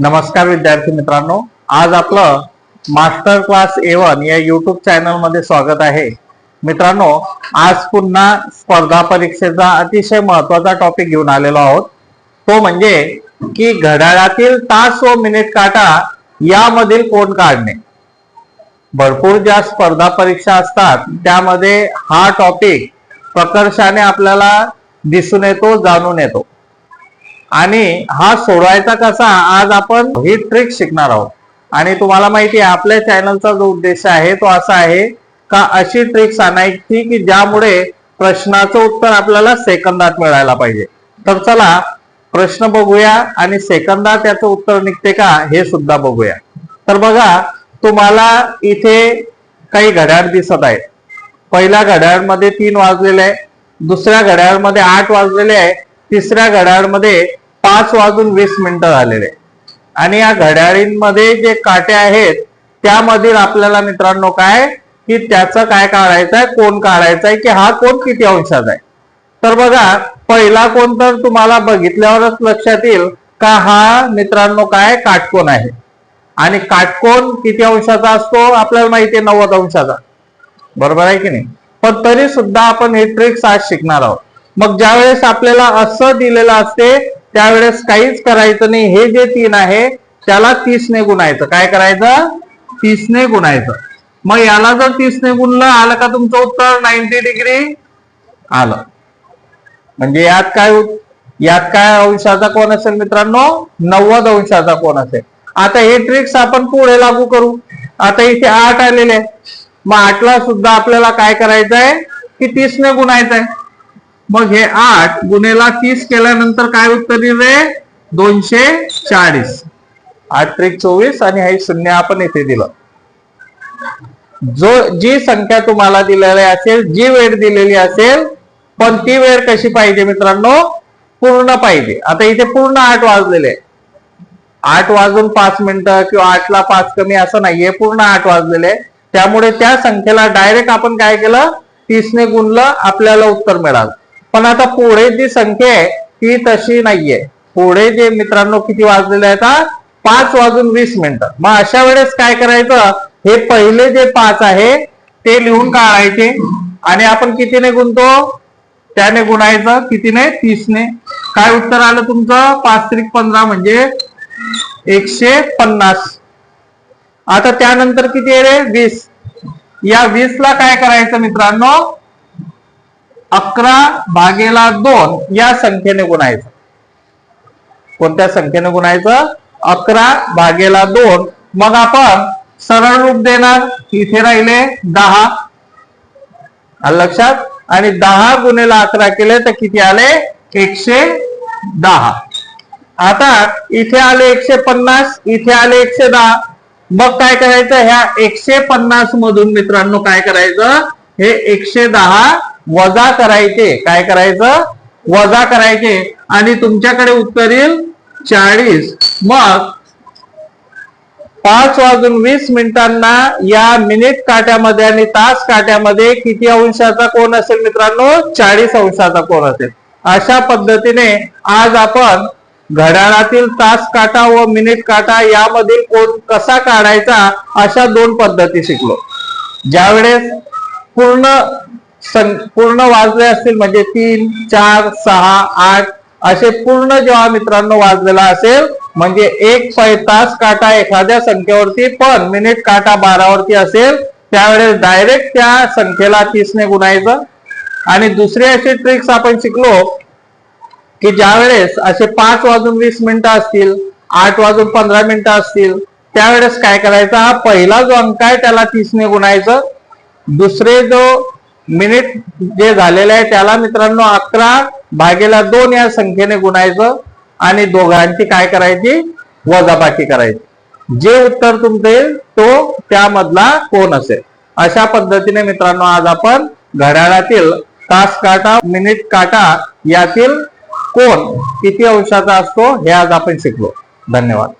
नमस्कार विद्यार्थी मित्रांनो. आज आपलं मास्टर क्लास एवन या युट्यूब चॅनलमध्ये स्वागत आहे. मित्रांनो आज पुन्हा स्पर्धा परीक्षेचा अतिशय महत्त्वाचा टॉपिक घेऊन आलेलो आहोत. तो म्हणजे की घड्याळातील तास व मिनिट काटा यामधील कोण काढणे? भरपूर ज्या स्पर्धा परीक्षा असतात त्यामध्ये हा टॉपिक प्रकर्षाने आपल्याला दिसून येतो जाणून येतो. आणि हा सोडवायचा कसा आज आपण ही ट्रिक शिकणार आहोत. आणि तुम्हाला माहिती आहे आपल्या चॅनलचा जो उद्देश आहे तो असा आहे का अशी ट्रिक्स आणायची की ज्यामुळे प्रश्नाचं उत्तर आपल्याला सेकंदात मिळायला पाहिजे. तर चला प्रश्न बघूया आणि सेकंदात त्याचं उत्तर निघते का हे सुद्धा बघूया. तर बघा तुम्हाला इथे काही घड्याळ दिसत आहेत. पहिल्या घड्याळमध्ये तीन वाजलेले आहे दुसऱ्या घड्याळमध्ये आठ वाजलेले आहे तिसऱ्या घड्याळमध्ये पाच वाजून वीस मिनिटं झालेले. आणि या घड्याळींमध्ये जे काटे आहेत त्यामधील आपल्याला मित्रांनो काय? की त्याचं काय काढायचं आहे कोण काढायचा आहे की हा कोण किती अंशाचा आहे? तर बघा पहिला कोण तर तुम्हाला बघितल्यावरच लक्षात येईल का हा मित्रांनो काय? काटकोण आहे. आणि काटकोण किती अंशाचा असतो? आपल्याला माहिती आहे नव्वद अंशाचा. बरोबर आहे की नाही? पण तरी सुद्धा आपण हे ट्रिक्स आज शिकणार आहोत. मग ज्यावेळेस आपल्याला असं दिलेलं असते त्यावेळेस काहीच करायचं नाही. हे जे तीन आहे त्याला तीसने गुणायचं. काय करायचं? तीसने गुणायचं. मग याला जर तीसने गुणलं आलं का तुमचं उत्तर? नाईन्टी डिग्री आलं. म्हणजे यात काय यात काय अंशाचा कोण असेल मित्रांनो? नव्वद अंशाचा कोण असेल. आता हे ट्रिक्स आपण पुढे लागू करू. आता इथे आठ आलेले आहे मग आठला सुद्धा आपल्याला काय करायचंय? की तीसने गुणायचंय. मग हे आठ गुन्हेला तीस केल्यानंतर काय उत्तर येईल रे दोनशे चाळीस. आठ त्रिक चोवीस आणि हे शून्य आपण इथे दिलं. जो जी संख्या तुम्हाला दिलेली असेल जी वेळ दिलेली असेल पण ती वेळ कशी पाहिजे मित्रांनो? पूर्ण पाहिजे. आता इथे पूर्ण आठ वाजलेले. आठ वाजून पाच मिनिटं किंवा आठला पाच कमी असं नाहीये पूर्ण आठ वाजलेले. त्यामुळे त्या संख्येला डायरेक्ट आपण काय केलं? तीसने गुणलं आपल्याला उत्तर मिळालं. पण आता पुढे जी संख्या आहे ती तशी नाहीये. पुढे जे मित्रांनो किती वाजलेले आहेत पाच वाजून वीस मिनिटं. मग अशा वेळेस काय करायचं? हे पहिले जे पाच आहे ते लिहून काढायचे. आणि आपण कितीने गुणतो? त्याने गुणायचं. कितीने? तीसने. काय उत्तर आलं तुमचं? पाच त्रिक पंधरा म्हणजे एकशे पन्नास. आता त्यानंतर किती आहे रे वीस. या वीस ला काय करायचं मित्रांनो? अकरा भागेला दोन या संख्येने गुणायचं. कोणत्या संख्येने गुणायचं? अकरा भागेला दोन. मग आपण सरळ रूप देणार. इथे राहिले दहा. लक्षात? आणि दहा गुन्हेला अकरा केले तर किती आले? एकशे दहा. आता इथे आले एकशे पन्नास इथे आले एकशे दहा. मग काय करायचं? ह्या एकशे पन्नास मधून मित्रांनो काय करायचं? हे एकशे दहा वजा करायचे. काय करायचं? वजा करायचे. आणि तुमच्याकडे उत्तर येईल चाळीस. मग पाच वाजून वीस मिनिटांना या मिनिट काट्यामध्ये आणि तास काट्यामध्ये किती अंशाचा कोण असेल मित्रांनो? चाळीस अंशाचा कोण असेल. अशा पद्धतीने आज आपण घड्याळातील तास काटा व मिनिट काटा यामधील कोण कसा काढायचा अशा दोन पद्धती शिकलो. ज्यावेळेस पूर्ण पूर्ण वाजले असतील म्हणजे तीन चार सहा आठ असे पूर्ण जेव्हा मित्रांनो वाजलेला असेल म्हणजे एक पै तास काटा एखाद्या संख्येवरती पण मिनिट काटा बारावरती असेल त्यावेळेस डायरेक्ट त्या संख्येला तीसने गुणायचं. आणि दुसरी अशी ट्रिक्स आपण शिकलो की ज्या वेळेस असे पाच वाजून वीस मिनिटं असतील आठ वाजून पंधरा मिनिटं असतील त्यावेळेस काय करायचं? हा पहिला जो अंक आहे त्याला तीसने गुणायचं. दुसरे जो मिनिट जे झालेले आहे त्याला मित्रांनो अकरा भागेला दोन या संख्येने गुणायचं आणि दोघांची काय करायची? वजाबाकी करायची. जे उत्तर तुमचं येईल तो त्यामधला कोण असेल? अशा पद्धतीने मित्रांनो आज आपण घड्याळातील तास काटा मिनिट काटा यातील कोण किती अंशाचा असतो हे आज आपण शिकलो. धन्यवाद.